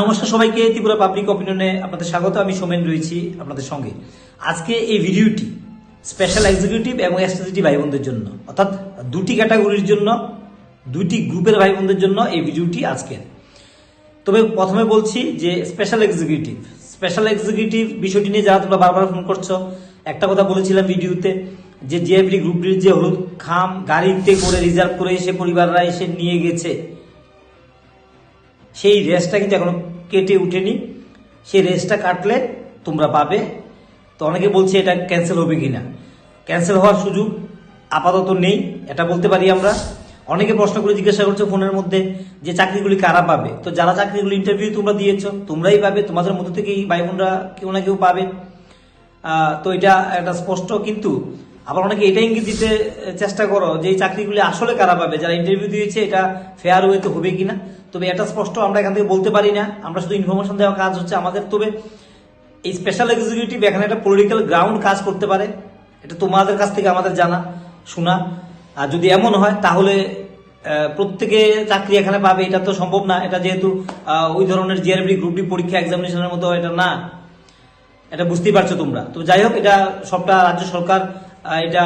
নমস্কার সবাইকে, ত্রিপুরা পাবলিক অপিনিয়নে আপনাদের স্বাগত, আমি সোমেন রয়েছি আপনাদের সঙ্গে। আজকে এই ভিডিওটি স্পেশাল এক্সিকিউটিভ এবং এক্সিকিউটিভ ভাই বোনদের জন্য, অর্থাৎ দুটি ক্যাটাগরির জন্য, দুটি গ্রুপের ভাই বোনদের জন্য এই ভিডিওটি আজকের। তবে প্রথমে বলছি যে স্পেশাল এক্সিকিউটিভ স্পেশাল এক্সিকিউটিভ বিষয়টি নিয়ে যারা তোমরা বারবার ফোন করছ, একটা কথা বলেছিলাম ভিডিওতে, যে জিএফডি গ্রুপটির যে হলুদ খাম গাড়িতে করে রিজার্ভ করে এসে পরিবাররা এসে নিয়ে গেছে সেই রেসটা কিন্তু এখনও কেটে উঠেনি। সেই রেসটা কাটলে তোমরা পাবে। তো অনেকে বলছে এটা ক্যান্সেল হবে কিনা। ক্যান্সেল হওয়ার সুযোগ আপাতত নেই, এটা বলতে পারি আমরা। অনেকে প্রশ্ন করে জিজ্ঞাসা করছে ফোনের মধ্যে যে চাকরিগুলি কারা পাবে। তো যারা চাকরিগুলি ইন্টারভিউ তোমরা দিয়েছ, তোমরাই পাবে। তোমাদের মধ্যে থেকেই ভাই বোনরা কেউ না কেউ পাবে। তো এটা একটা স্পষ্ট, কিন্তু আবার অনেকে এটা ইঙ্গিত দিতে চেষ্টা করো যে এই চাকরিগুলি আসলে কারা পাবে? যারা ইন্টারভিউ দিয়েছে, এটা ফেয়ার ওয়েতে হবে কিনা? তবে এটা স্পষ্ট, আমরা এখান থেকে বলতে পারি না। আমরা শুধু ইনফরমেশন দেওয়া কাজ হচ্ছে আমাদের। তবে এই স্পেশাল এক্সিকিউটিভ এখানে একটা পলিটিক্যাল গ্রাউন্ড কাজ করতে পারে। এটা তোমাদের কাছ থেকে আমাদের জানা, শোনা। আর যদি এমন হয়, তাহলে প্রত্যেকে চাকরি এখানে পাবে। এটা তো সম্ভব না। এটা যেহেতু ওই ধরনের জিআরবি গ্রুপ ডি পরীক্ষা এক্সামিনেশনের মতো এটা না। এটা বুঝতেই পারছ তোমরা। তো যাই হোক, এটা সবটা রাজ্য সরকার এটা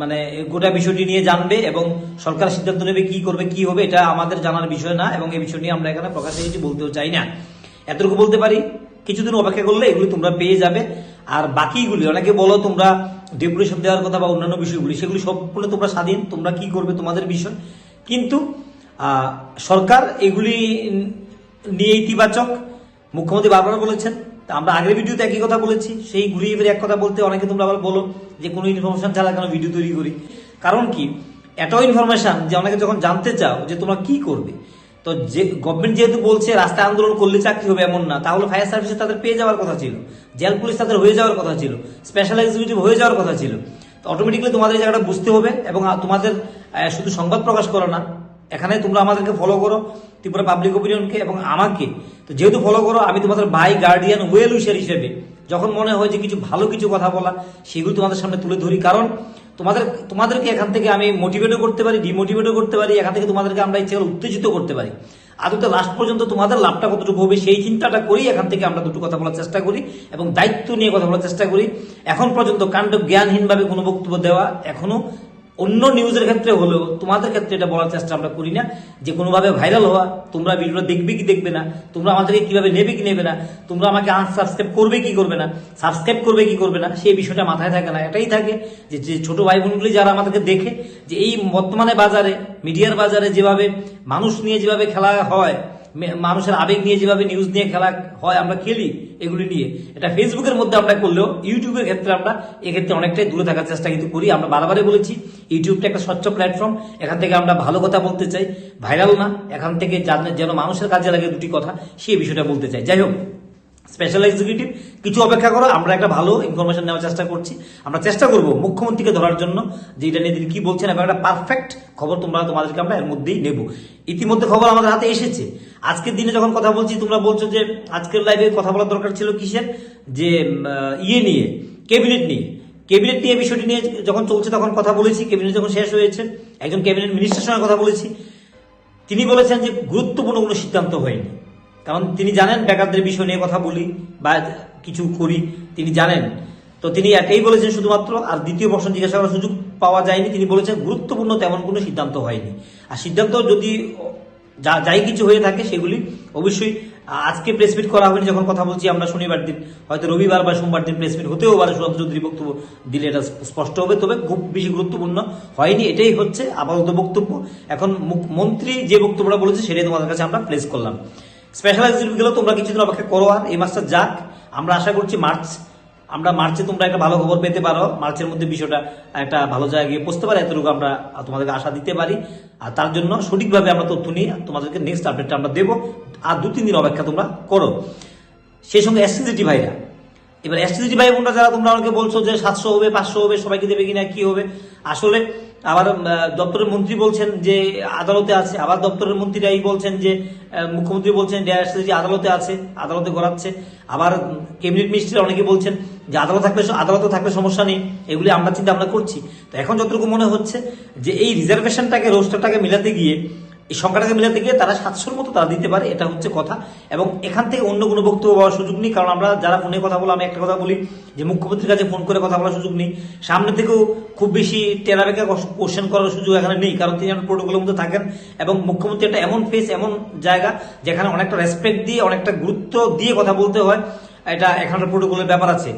মানে গোটা বিষয়টি নিয়ে জানবে এবং সরকার সিদ্ধান্ত নেবে কি করবে, কি হবে, এটা আমাদের জানার বিষয় না এবং এই বিষয় নিয়ে আমরা এখানে প্রকাশে কিছু বলতেও চাই না। এতটুকু বলতে পারি, কিছুদিন অপেক্ষা করলে এগুলি তোমরা পেয়ে যাবে। আর বাকিগুলি, অনেকে বলো তোমরা ডেপুটেশন দেওয়ার কথা বা অন্যান্য বিষয়গুলি, সেগুলি সবগুলো তোমরা স্বাধীন, তোমরা কি করবে তোমাদের বিষয়। কিন্তু সরকার এগুলি নিয়ে ইতিবাচক, মুখ্যমন্ত্রী বারবার বলেছেন আমরা আগের ভিডিওতে একই কথা বলেছি, সেই ঘুরিয়ে ফিরে এক কথা বলতে অনেকে তোমরা আবার বলো যে কোনো ইনফরমেশন ছাড়া কেন ভিডিও তৈরি করি। কারণ কি? এটাও ইনফরমেশন যে অনেকে যখন জানতে চাও যে তোমরা কি করবে, তো যে গভর্নমেন্ট যেহেতু বলছে রাস্তায় আন্দোলন করলে চাকরি হবে এমন না, তাহলে ফায়ার সার্ভিসে তাদের পেয়ে যাওয়ার কথা ছিল জেল পুলিশ তাদের হয়ে যাওয়ার কথা ছিল স্পেশাল এক্সিকিউটিভ হয়ে যাওয়ার কথা ছিল। তো অটোমেটিকলি তোমাদের এই জায়গাটা বুঝতে হবে এবং তোমাদের শুধু সংবাদ প্রকাশ করো না এখানে তোমরা আমাদেরকে ফলো করো, ত্রিপুরা পাবলিক ওপিনিয়নকে এবং আমাকে। তো যেহেতু ফলো করো, আমি তোমাদের ভাই গার্ডিয়ান ওয়েল উইশার হিসেবে যখন মনে হয় যে কিছু ভালো কিছু কথা বলা, সেগুলো তোমাদের সামনে তুলে ধরি। কারণ তোমাদের, তোমাদেরকে এখান থেকে আমি মোটিভেটও করতে পারি ডিমোটিভেটও করতে পারি, এখান থেকে তোমাদেরকে আমরা ইচ্ছে উত্তেজিত করতে পারি। আদতে লাস্ট পর্যন্ত তোমাদের লাভটা কতটুকু হবে, সেই চিন্তাটা করি এখান থেকে আমরা দুটো কথা বলার চেষ্টা করি এবং দায়িত্ব নিয়ে কথা বলার চেষ্টা করি। এখন পর্যন্ত কাণ্ড জ্ঞানহীনভাবে কোনো বক্তব্য দেওয়া এখনও অন্য নিউজের ক্ষেত্রে হলেও তোমাদের ক্ষেত্রে এটা বলার চেষ্টা আমরা করি না। যে কোনোভাবে ভাইরাল হওয়া, তোমরা ভিডিওটা দেখবে কি দেখবে না, তোমরা আমাদেরকে কীভাবে নেবে কি নেবে না, তোমরা আমাকে আনসাবস্ক্রাইব করবে কি করবে না সাবস্ক্রাইব করবে কি করবে না, সেই বিষয়টা মাথায় থাকে না। এটাই থাকে যে যে ছোট ভাই বোনগুলি যারা আমাদেরকে দেখে যে এই বর্তমানে বাজারে, মিডিয়ার বাজারে যেভাবে মানুষ নিয়ে যেভাবে খেলা হয় মানুষের আবেগ নিয়ে যেভাবে নিউজ নিয়ে খেলা হয় আমরা খেলি, এগুলি নিয়ে। এটা ফেসবুকের মধ্যে আমরা করলেও ইউটিউবের ক্ষেত্রে আমরা এক্ষেত্রে অনেকটাই দূরে থাকার চেষ্টা কিন্তু করি। আমরা বারবারই বলেছি ইউটিউবটা একটা স্বচ্ছ প্ল্যাটফর্ম এখান থেকে আমরা ভালো কথা বলতে চাই। ভাইরাল না, এখান থেকে যেন মানুষের কাজে লাগে দুটি কথা সেই বিষয়টা বলতে চাই। যাই হোক। স্পেশাল এক্সিকিউটিভ কিছু অপেক্ষা করো, আমরা একটা ভালো ইনফরমেশন নেওয়ার চেষ্টা করছি। আমরা চেষ্টা করব মুখ্যমন্ত্রীকে ধরার জন্য, যে এটা নিয়ে তিনি কি বলছেন এবং একটা পারফেক্ট খবর তোমরা, তোমাদেরকে আমরা এর মধ্যেই নেব। ইতিমধ্যে খবর আমাদের হাতে এসেছে। আজকের দিনে যখন কথা বলছি, তোমরা বলছো যে আজকের লাইভে কথা বলার দরকার ছিল কিসের? যে ইয়ে নিয়ে ক্যাবিনেট নিয়ে। ক্যাবিনেট নিয়ে বিষয়টি নিয়ে যখন চলছে তখন কথা বলেছি ক্যাবিনেট যখন শেষ হয়েছে, একজন ক্যাবিনেট মিনিস্টারের সঙ্গে কথা বলেছি। তিনি বলেছেন যে গুরুত্বপূর্ণ কোনো সিদ্ধান্ত হয়নি। কারণ তিনি জানেন বেকারদের বিষয় নিয়ে কথা বলি বা কিছু করি, তিনি জানেন। তো তিনি এটাই বলেছেন শুধুমাত্র, আর দ্বিতীয় প্রশ্ন জিজ্ঞাসা করার সুযোগ পাওয়া যায়নি। তিনি বলেছেন, গুরুত্বপূর্ণ তেমন কোনো সিদ্ধান্ত হয়নি। আর সিদ্ধান্ত যদি যা, যাই কিছু হয়ে থাকে সেগুলি অবশ্যই আজকে প্রেস মিট করা হয়নি, যখন কথা বলছি আমরা শনিবার দিন, হয়তো রবিবার বা সোমবার দিন প্রেস মিট হতেও পারে সুরান্ত চৌধুরী বক্তব্য দিলে এটা স্পষ্ট হবে, তবে খুব বেশি গুরুত্বপূর্ণ হয়নি, এটাই হচ্ছে আপাতত বক্তব্য। এখন মন্ত্রী যে বক্তব্যটা বলেছে সেটাই তোমাদের কাছে আমরা প্লেস করলাম। স্পেশাল এক্সিকিউটিভ গেলেও তোমরা কিছুদিন অপেক্ষা করো আর এই মাসটা যাক। আমরা আশা করছি মার্চ, আমরা মার্চে তোমরা একটা ভালো খবর পেতে পারো। মার্চের মধ্যে বিষয়টা একটা ভালো জায়গায় গিয়ে পৌঁছতে পারে, এতটুকু আমরা তোমাদেরকে আশা দিতে পারি। আর তার জন্য সঠিকভাবে আমরা তথ্য নিয়ে তোমাদেরকে নেক্সট আপডেটটা আমরা দেবো। আর দু তিন দিন অপেক্ষা তোমরা করো। সেই সঙ্গে অ্যাসিডিটি ভাইরা এবার এসটিজি ভাই বোনরা যারা তোমরা আমাকে বলছো যে সাতশো হবে, পাঁচশো হবে, সবাইকে দেবে কিনা, কি হবে? আসলে আবার দপ্তরের মন্ত্রী বলছেন যে আদালতে আছে। আবার দপ্তরের মন্ত্রীরাই বলছেন যে মুখ্যমন্ত্রী বলছেন যে আদালতে আছে, আদালতে গড়াচ্ছে। আবার ক্যাবিনেট মিনিস্ট্রি অনেকে বলছেন যে, আদালত থাকলে আদালতে থাকলে সমস্যা নেই। এগুলি আমরা চিন্তা আমরা করছি। তো এখন যতটুকু মনে হচ্ছে যে, এই রিজার্ভেশনটাকে রোস্টারটাকে মিলাতে গিয়ে এই সংখ্যাটাকে মিলাতে গিয়ে তারা সাতশোর মতো তারা দিতে পারে, এটা হচ্ছে কথা। এবং এখান থেকে অন্য কোনো বক্তব্য পাওয়ার সুযোগ নেই, কারণ আমরা যারা ফোনে কথা বলো, আমি একটা কথা বলি যে মুখ্যমন্ত্রীর কাছে ফোন করে কথা বলার সুযোগ নেই। সামনে থেকেও খুব বেশি টেরাবেকা কোশ্চেন করার সুযোগ এখানে নেই, কারণ তিনি একটা প্রোটোকলের মধ্যে থাকেন। এবং মুখ্যমন্ত্রী একটা এমন ফেস এমন জায়গা যেখানে অনেকটা রেসপেক্ট দিয়ে, অনেকটা গুরুত্ব দিয়ে কথা বলতে হয়। এটা এখানে প্রোটোকলের ব্যাপার আছে।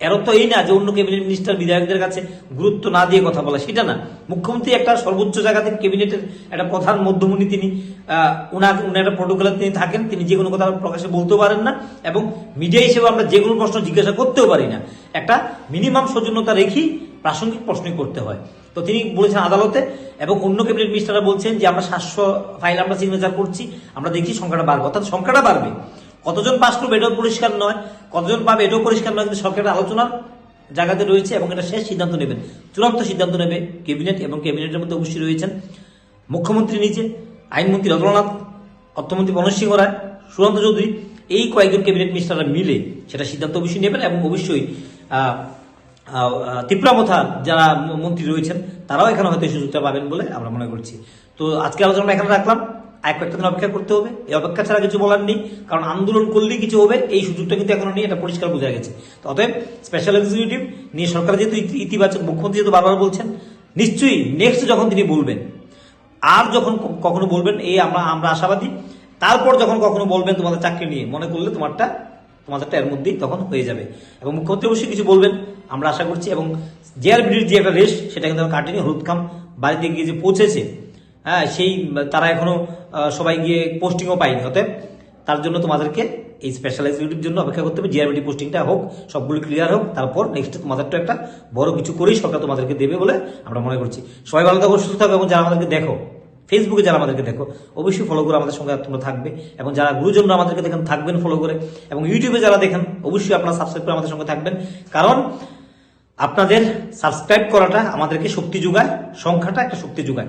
এর তো এই না যে অন্য ক্যাবিনেট মিনিস্টার বিধায়কদের কাছে গুরুত্ব না দিয়ে কথা বলা সেটা না। মুখ্যমন্ত্রী একটা সর্বোচ্চ জায়গা থেকে ক্যাবিনেটের একটা প্রধান মধ্যমণি তিনি আহ, উনার একটা প্রোটোকলে তিনি থাকেন তিনি যে কোনো কথা প্রকাশে বলতেও পারেন না এবং মিডিয়া হিসেবে আমরা যে কোনো প্রশ্ন জিজ্ঞাসা করতেও পারি না। একটা মিনিমাম সৌজন্যতা রেখেই প্রাসঙ্গিক প্রশ্নই করতে হয়। তো তিনি বলেছেন আদালতে এবং অন্য ক্যাবিনেট মিনিস্টাররা বলছেন যে আমরা সাতশো ফাইল আমরা সিগনেচার করছি আমরা দেখছি সংখ্যাটা বাড়বে। অর্থাৎ সংখ্যাটা বাড়বে। কতজন পাস করবে এটাও পরিষ্কার নয়। কতজন পাবে এটাও পরিষ্কার নয় কিন্তু সরকারের আলোচনার জায়গাতে রয়েছে এবং এটা শেষ সিদ্ধান্ত নেবেন। চূড়ান্ত সিদ্ধান্ত নেবে ক্যাবিনেট এবং ক্যাবিনেটের মধ্যে অবশ্যই রয়েছেন মুখ্যমন্ত্রী নিজে আইনমন্ত্রী রতননাথ অর্থমন্ত্রী মনোজ সিংহ রায় সুশান্ত চৌধুরী এই কয়েকজন ক্যাবিনেট মিনিস্টাররা মিলে সেটা সিদ্ধান্ত অবশ্যই নেবেন এবং অবশ্যই আহ, যারা মন্ত্রী রয়েছেন তারাও এখানে হয়তো সুযোগটা পাবেন বলে আমরা মনে করছি। তো আজকে আলোচনা এখানে রাখলাম। আর কয়েকটা দিন অপেক্ষা করতে হবে। এই অপেক্ষা ছাড়া কিছু বলার নেই, কারণ আন্দোলন করলেই কিছু হবে। এই সুযোগটা কিন্তু এখনও নেই, এটা পরিষ্কার বোঝা গেছে। অতএব স্পেশাল এক্সিকিউটিভ নিয়ে সরকার যেহেতু ইতি- ইতিবাচক মুখ্যমন্ত্রী যেহেতু বারবার বলছেন, নিশ্চয়ই নেক্সট যখন তিনি বলবেন, আর যখন কখনো বলবেন, এই আমরা আমরা আশাবাদী, তারপর যখন কখনো বলবেন তোমাদের চাকরি নিয়ে, মনে করলে তোমারটা, তোমাদেরটা এর মধ্যেই তখন হয়ে যাবে। এবং মুখ্যমন্ত্রী অবশ্যই কিছু বলবেন, আমরা আশা করছি, এবং জেআরবিডির যে একটা রেস সেটা কিন্তু কাটেনি হলুদখাম বাড়িতে গিয়ে যে পৌঁছেছে হ্যাঁ সেই, তারা এখনও সবাই গিয়ে পোস্টিংও পায়নি। অতএব তার জন্য তোমাদেরকে এই স্পেশাল এক্সিকিউটিভ জন্য অপেক্ষা করতে হবে। জিআরবিডি পোস্টিংটা হোক, সবগুলো ক্লিয়ার হোক, তারপর নেক্সট তোমাদের তো একটা বড় কিছু করেই সরকার তোমাদেরকে দেবে বলে আমরা মনে করছি। সবাই ভালো থাকো, সুস্থ থাকো এবং যারা আমাদেরকে দেখো ফেসবুকে যারা আমাদেরকে দেখো, অবশ্যই ফলো করে আমাদের সঙ্গে তোমরা থাকবে এবং যারা গুরুজনরা আমাদেরকে দেখেন, থাকবেন ফলো করে এবং ইউটিউবে যারা দেখেন, অবশ্যই আপনারা সাবস্ক্রাইব করে আমাদের সঙ্গে থাকবেন। কারণ আপনাদের সাবস্ক্রাইব করাটা আমাদেরকে শক্তি যোগায়, সংখ্যাটা একটা শক্তি যোগায়।